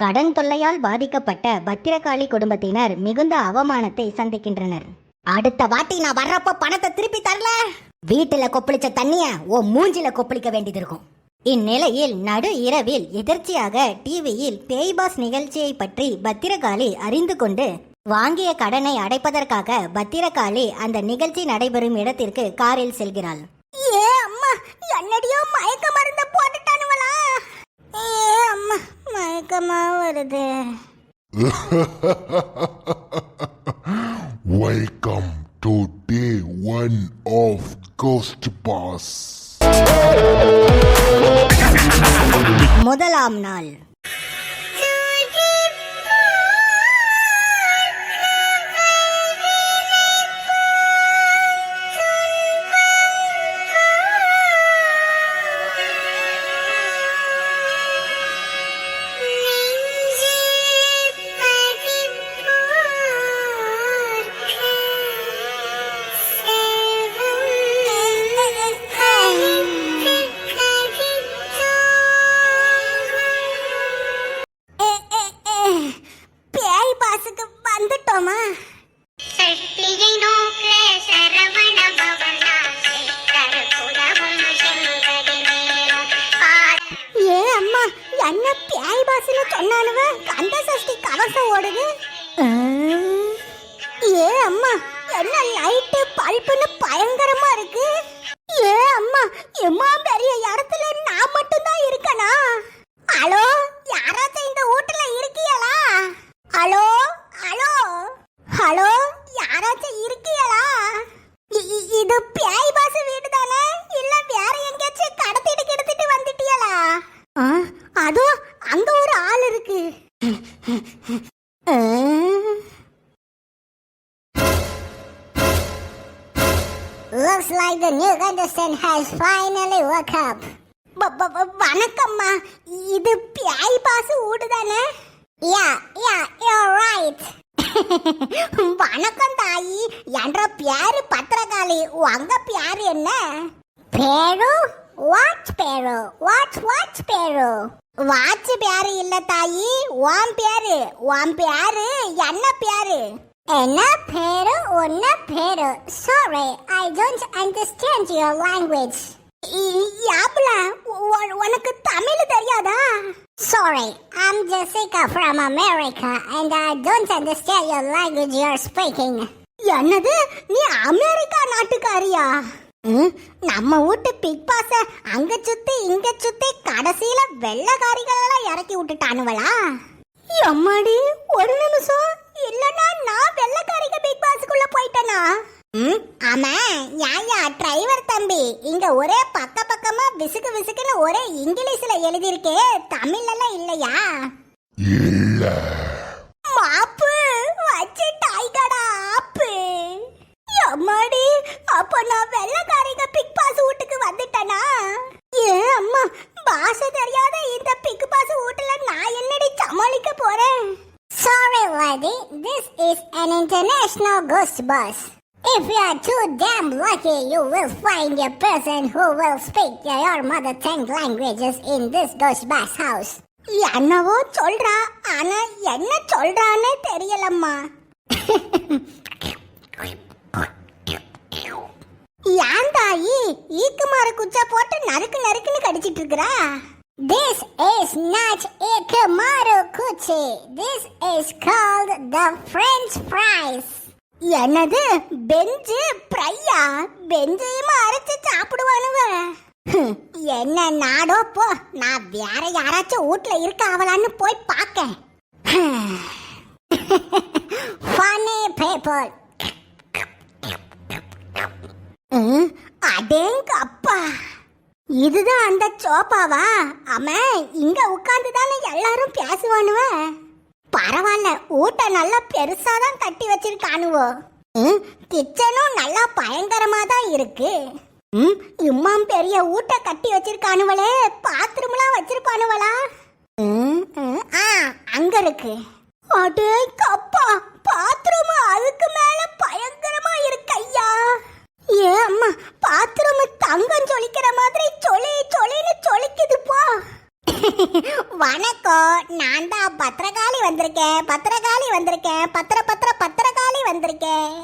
கடன் தொல்லையால் பாதிக்கப்பட்ட பத்திரகாளி குடும்பத்தினர் மிகுந்த அவமானத்தை சந்திக்கின்றனர். அடுத்த வாட்டி நான் வர்றப்போ பணத்தை திருப்பி தரல. வீட்டுல கொப்பளிச்ச தண்ணிய ஓ மூஞ்சில கொப்பளிக்க வேண்டியது இருக்கும். இந்நிலையில் நடு இரவில் எதிர்ச்சியாக டிவியில் பேய்பாஸ் நிகழ்ச்சியை பற்றி பத்திரகாளி அறிந்து கொண்டு வாங்கிய கடனை அடைப்பதற்காக பத்திரகாளி அந்த நிகழ்ச்சி நடைபெறும் இடத்திற்கு காரில் செல்கிறாள். ஏ அம்மா என்னடியோ மயக்க மருந்த அம்மா மயக்கமா வருது Welcome to day one of Ghost Boss. முதலாம் நாள் என்ன பேய் பாசுன்னு சொன்னானுவ? கந்த சஷ்டி கவசம் ஓடுது. ஏ அம்மா என்ன லைட்டு பல்புன்னு பயங்கரமா இருக்கு. ஏ அம்மா எம்மா பெரிய இடத்துல நான் மட்டும்தான் இருக்கனா? ஹலோ யாராச்சும் இந்த வீட்டுல இருக்கீங்களா ஹலோ ஹலோ ஹலோ யாராச்சும் இருக்கீங்களா இ- இ- இது the new contestant has finally woke up. வணக்கம்மா. இது பேய் பாசு வீடு தானே யா யா யூர் ரைட் வணக்கம் தாயி என்ற பேரு பத்திரகாளி. உங்க பேரு என்ன? பேரு? வாட்ச் பேரு? வாட்ச் வாட்ச் பேரு? வாட்ச் பேரு இல்ல தாயி. உன் பேரு. உன் பேரு என்ன பேரு? என்ன பேரு உன்ன பேரு sorry I don't understand your language யாப்ல உனக்கு தமிழ் தெரியாதா sorry I'm Jessica from America and I don't understand your language you are speaking என்னது? நீ அமெரிக்கா நாட்டுக்காரியா? நம்ம வீட்டு பிக் பாஸ அங்க சுத்தி இங்க சுத்தி கடைசியில வெள்ளக்காரிகள் எல்லாம் இறக்கி விட்டுட்டானுவளா அம்மாடி ஒரு நிமிஷம். இல்லனா நான் வெள்ளக்காரிக பிக் பாஸ்க்குள்ள போயிட்டனா? ம் ஆமா. யாயா டிரைவர் தம்பி. இங்க ஒரே பக்க பக்கமா விசுக்கு விசுக்குன்னு ஒரே இங்கிலீஷ்ல எழுதியிருக்கே. தமிழ்ல எல்லாம் இல்லையா? இல்ல. மாப்பு வச்சு டாய்கடா ஆப்பு. அம்மாடி அப்ப நான் வெள்ளக்காரிங்க பிக் பாஸ் வீட்டுக்கு வந்துட்டனா? ஏ அம்மா பாஷை தெரியாத இந்த பிக் பாஸ் வீட்டுல நான் என்னடி சமாளிக்க போறேன்? Sorry. This is an international ghost bus. If you are too damn lucky, you will find a person who will speak your mother tongue languages in this ghost bus house. என்னவோ சொல்றா ஆனா என்ன சொல்றானே தெரியலம்மா ஏன் தாயி ஈக்குமாறு குச்சா போட்டு நறுக்கு நறுக்குன்னு கடிச்சிட்டு இருக்கிறா This is not Ikumaru Kuchi. This is called the French fries. என்னது? பெஞ்சு? ஃப்ரையா? பெஞ்சையுமா அரைச்சு சாப்பிடுவானுவ என்ன நாடோ போ. நான் வேற யாராச்சும் வீட்ல இருக்க அவளான்னு போய் பார்க்க ஃபனி பேப்பர் அடேங்க அப்பா இதுதான் அந்த சோப்பாவா அம்மா இங்க உட்கார்ந்து தானே எல்லாரும் பேசுவானுவ? பரவாயில்ல ஊட்ட நல்லா பெருசா தான் கட்டி வச்சிருக்கானுவோ. கிச்சனும் நல்லா பயங்கரமா தான் இருக்கு. ம், இம்மாம் பெரிய ஊட்ட கட்டி வச்சிருக்கானுவளே பாத்ரூம்லாம் வச்சிருப்பானுவளா? ம், ஆ அங்க இருக்கு. அடே கப்பா பாத்ரூம் அதுக்கு மேல பயங்கரமா இருக்கு ஐயா. ஏ அம்மா பாத்ரூம் தங்கம் சொலிக்கிற மாதிரி சொலி சொலின்னு சொலிக்குது போ வணக்கம். நான் தான் பத்திரகாளி வந்திருக்கேன். பத்திரகாளி வந்திருக்கேன். பத்திர பத்திர பத்திரகாளி வந்திருக்கேன்.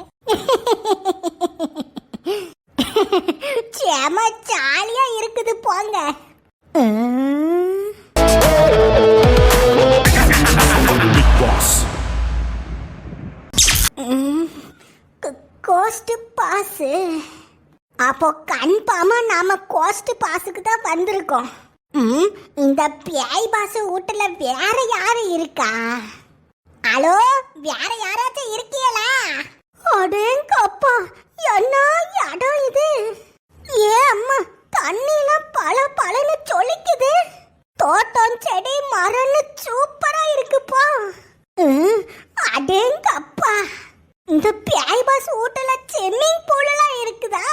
செம ஜாலியா இருக்குது போங்க. உம். கோஸ்ட் பாஸ் அப்போ கன்ஃபார்மா நாம கோஸ்ட் பாஸுக்கு தான் வந்திருக்கோம். இந்த பியாய் பாசு வீட்டுல வேற யாரு இருக்கா? ஹலோ வேற யாராச்சும் இருக்கீங்களா அடேங்கப்பா என்ன இடம் இது ஏ அம்மா தண்ணிலாம் பல பலன்னு சொலிக்குது தோட்டம் செடி மரம்னு சூப்பரா இருக்குப்பா ம், அடேங்கப்பா இந்த பியாய் பாஸ் வீட்டுல ஸ்விம்மிங் பூல் எல்லாம் இருக்குதா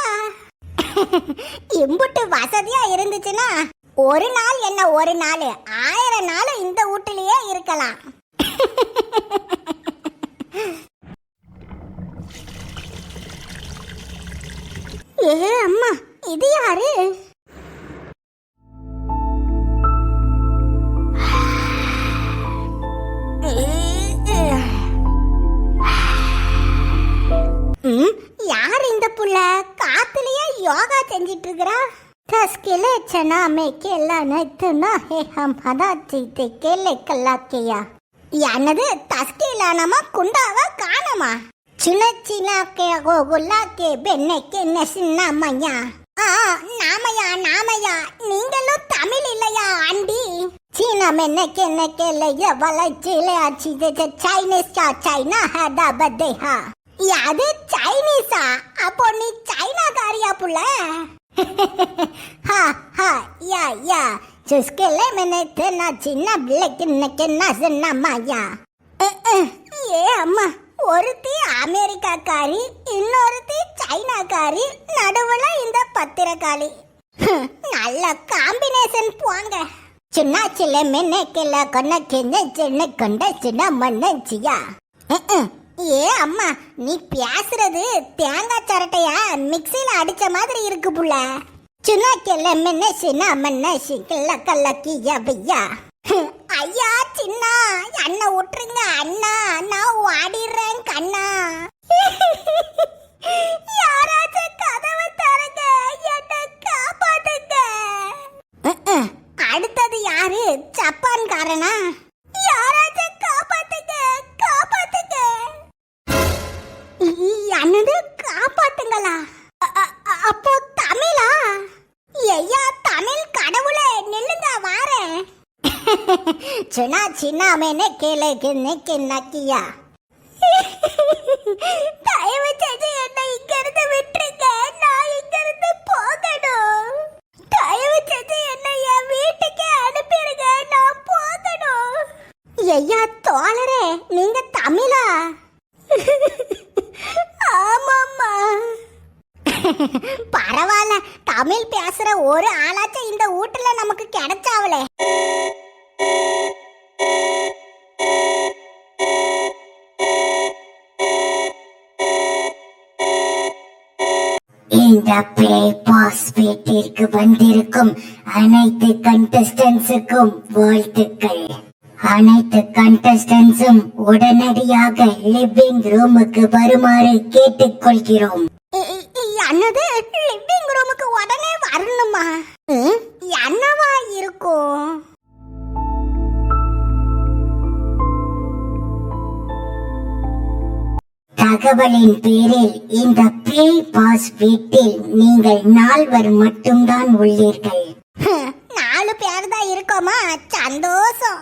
இம்புட்டு வசதியா இருந்துச்சுன்னா ஒரு நாள் என்ன ஒரு நாள் ஆயிரம் நாள் இந்த வீட்டிலேயே இருக்கலாம். ஏ அம்மா இது யாரு? யார் இந்த புள்ள? காத்துலயே யோகா செஞ்சிட்டு இருக்கிறா? தஸ்கிலே சனா மே கேலா நைத்துனா ஹே ஹம் ஹதா சீते கேலே கல்லாக்கியா என்னது தஸ்கிலானமா குண்டாவா காணமா? சின்ன சின்ன கே கோகுல்லா கே பெண்ணை கே சின்ன மையா ஆ நாமையா நாமையா நீங்களும் தமிழ் இல்லையா ஆண்டி? சீனா மென்ன கென்ன கேலைய வளர்ச்சியில ஆச்சு சைனீஸ் சைனா ஹதா பத்தேஹா அது சைனீஸா அப்போ நீ சைனாக்காரியா புள்ள? ஹா ஹா யா யா சுஸ்கிலே மெனத்து நான் சின்ன பிள்ளைக்கு இன்னைக்கு நான் சின்ன ஏ அம்மா ஒருத்தி அமெரிக்காக்காரி இன்னொருத்தி சைனாக்காரி நடுவுல இந்த பத்திரக்காளி. நல்ல காம்பினேஷன் போங்க. சின்ன சில்ல மென்னைக்கில்ல கொன்ன கிண்ண சின்ன கொண்ட சின்ன மன்னச்சியா ஏ அம்மா நீ பேசுறது தேங்காய் சரட்டையா? மிக்சியில் அடிச்ச மாதிரி இருக்கு புள்ள. சின்ன கில்ல மென்ன சின்ன மன்ன சிக்கல்ல கல்லக்கி யவையா ஐயா சின்ன அண்ணா விட்டுருங்க அண்ணா நான் ஓடிடுறேன் கண்ணா. யாராச்சும் கதவை சின்ன சின்ன மேனே கேளே கிண்ணே கிண்ணக்கியா. தயவு செஞ்சு என்னை இங்க இருந்து விட்டுருங்க. நான் இங்க இருந்து போகணும். தயவு செஞ்சு என்னை என் வீட்டுக்கே அனுப்பிடுங்க. நான் போகணும். ஐயா தோழரே நீங்க தமிழா? ஆமாம்மா. பரவாயில்ல தமிழ் பேசுற ஒரு ஆளாச்சும் இந்த வீட்டுல நமக்கு கிடைச்சாவளே. இந்த பிளே பாஸ் வீட்டிற்கு வந்திருக்கும் அனைத்து கண்டஸ்டன்ஸுக்கும் வாழ்த்துக்கள். அனைத்து கண்டஸ்டன்ஸும் உடனடியாக லிவிங் ரூமுக்கு வருமாறு கேட்டுக்கொள்கிறோம். என்னது லிவிங் ரூமுக்கு உடனே வரணுமா? என்னவா இருக்கும்? தகவலின் பேரில் இந்த பிளே பாஸ் வீட்டில் நீங்கள் நால்வர் மட்டும்தான் உள்ளீர்கள். நாலு பேர் தான் இருக்கோமா? சந்தோஷம்.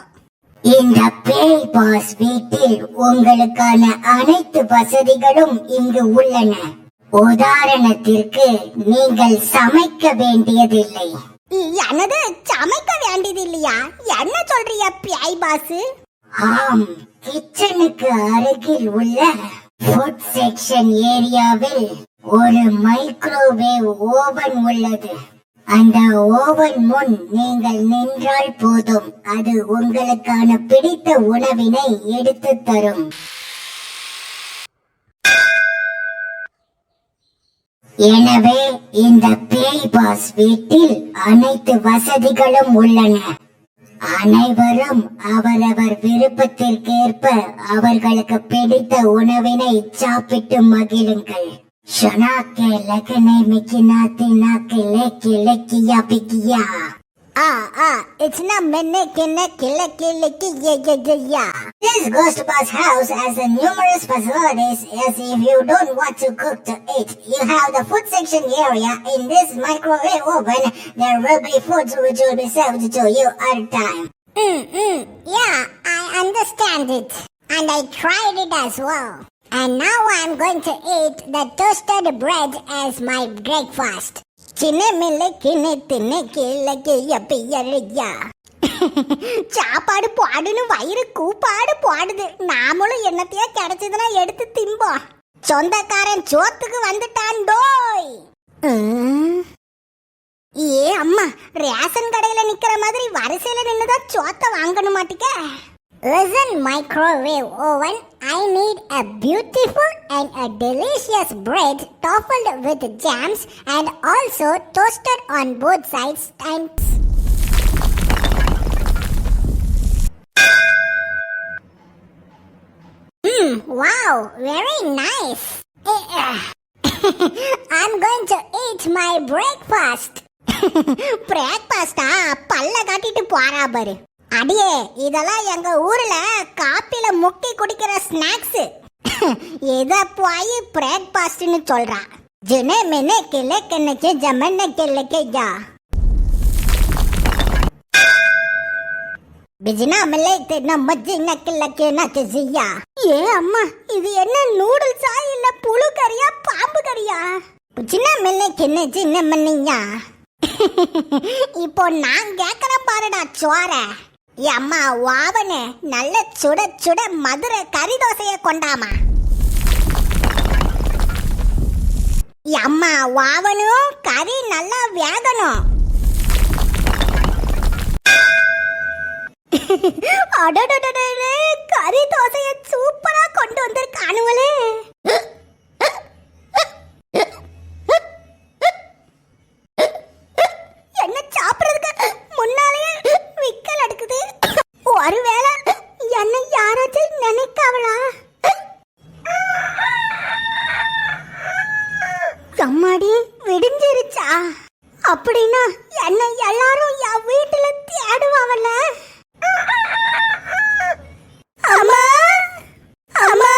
இந்த பிளே பாஸ் வீட்டில் உங்களுக்கான அனைத்து வசதிகளும் இங்கு உள்ளன. உதாரணத்திற்கு நீங்கள் சமைக்க வேண்டியதில்லை. என்னது சமைக்க வேண்டியது இல்லையா என்ன சொல்றியா பியாய் பாசு ஆம் கிச்சனுக்கு அருகில் உள்ள ஃபுட் செக்ஷன் ஏரியாவில் ஒரு மைக்ரோவேவ் ஓவன் உள்ளது. அந்த ஓவன் முன் நீங்கள் நின்றால் போதும். அது உங்களுக்கான பிடித்த உணவினை எடுத்து தரும். எனவே இந்த பேய் பாஸ் வீட்டில் அனைத்து வசதிகளும் உள்ளன. அனைவரும் அவரவர் விருப்பத்திற்கேற்ப அவர்களுக்கு பிடித்த உணவினை சாப்பிட்டு மகிழுங்கள். ஷனாக்கே லகனை மிக்கினா தினாக்கே Lekhi லேக்கியா பிக்கியா. Ah ah! it's not minne kinne kille kille yeah yeah yeah yeah. This Ghost Bus house has a numerous facilities as if you don't want to cook to eat. You have the food section area. In this microwave oven, there will be foods which will be served to you at time. Mm, mm, yeah, I understand it. And I tried it as well. And now I'm going to eat the toasted bread as my breakfast. சாப்பாடு பாடுன்னு வயிறு கூப்பாடு பாடுது. நாமளும் என்னத்தையா கிடைச்சதுன்னா எடுத்து திம்போம். சொந்தக்காரன் சோத்துக்கு வந்துட்டான் டோய். ஏ அம்மா ரேஷன் கடையில நிக்கிற மாதிரி வரிசையில நின்னுதான் சோத்த வாங்கணும் மாட்டிக்க. Listen, microwave oven. I need a beautiful and a delicious bread topped with jams and also toasted on both sides and Hmm, wow, very nice. I'm going to eat my breakfast. பிரேக்பாஸ்டா பல்ல காட்டிட்டு போறா பாரு அடியே. இதெல்லாம் எங்க ஊர்ல காப்பில முக்கி குடிக்கிற ஸ்நாக்ஸ் இத போய் பிரேக்பாஸ்ட்னு சொல்றா. ஜினே மெனே கிளே கென்னக்கு ஜமன்ன கிளக்கே ஜா. பிஜினா மில்லை தென்ன மஜ்ஜி கிளக்கே நக்கு ஏ அம்மா இது என்ன நூடுல்ஸா இல்ல புழு கறியா பாம்பு கறியா? சின்ன மில்லை கிண்ண சின்ன மண்ணியா இப்போ நான் கேக்குற பாருடா சோரை அம்மா வாவனு நல்ல சுட சுட மதுரை கறி தோசைய கொண்டாமா? அம்மா வாவனும் கறி நல்லா வேகணும். அடடடடடே, கறி தோசைய சூப்பரா கொண்டு வந்திருக்கானுங்களே. கம்மாடி விடிஞ்சிருச்சா? அப்படின்னா என்ன எல்லாரும் என் வீட்டுல தேடுவாங்கல்ல? அம்மா! அம்மா!